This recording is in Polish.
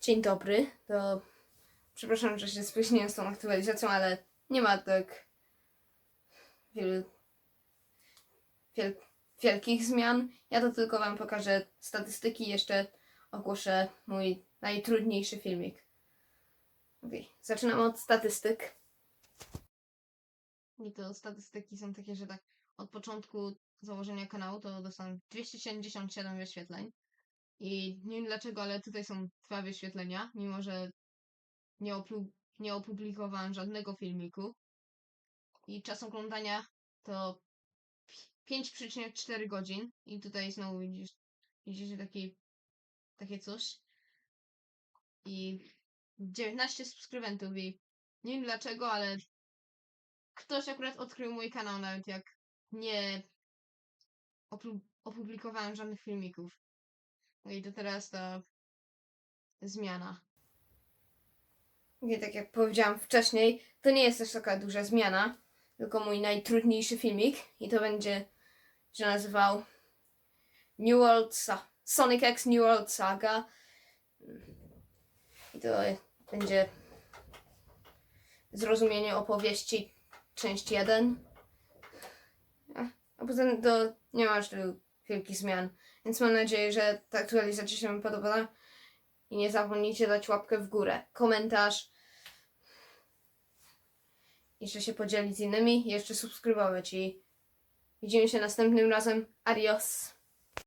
Dzień dobry. To przepraszam, że się spóźniłem z tą aktualizacją, ale nie ma tak wielu wiel, wielkich zmian. Ja to tylko Wam pokażę statystyki i jeszcze ogłoszę mój najtrudniejszy filmik. Okay. Zaczynam od statystyk. I to statystyki są takie, że tak od początku założenia kanału to dostałem 277 wyświetleń. I nie wiem dlaczego, ale tutaj są dwa wyświetlenia, mimo że nie, oplu- nie opublikowałem żadnego filmiku. I czas oglądania to pi- 5,4 godzin. I tutaj znowu widzisz, widzicie taki, takie coś. I 19 subskrybentów i nie wiem dlaczego, ale ktoś akurat odkrył mój kanał, nawet jak nie opublikowałem żadnych filmików. No i to teraz ta zmiana. I tak jak powiedziałam wcześniej, to nie jest też taka duża zmiana, tylko mój najtrudniejszy filmik i to będzie się nazywał New World Sa- Sonic X New World Saga. I to będzie zrozumienie opowieści część 1. A poza tym to nie ma aż tylu wielkich zmian. Więc mam nadzieję, że ta aktualizacja się Wam podoba. I nie zapomnijcie dać łapkę w górę, komentarz. Jeszcze się podzielić z innymi jeszcze subskrybować. I widzimy się następnym razem. Adios.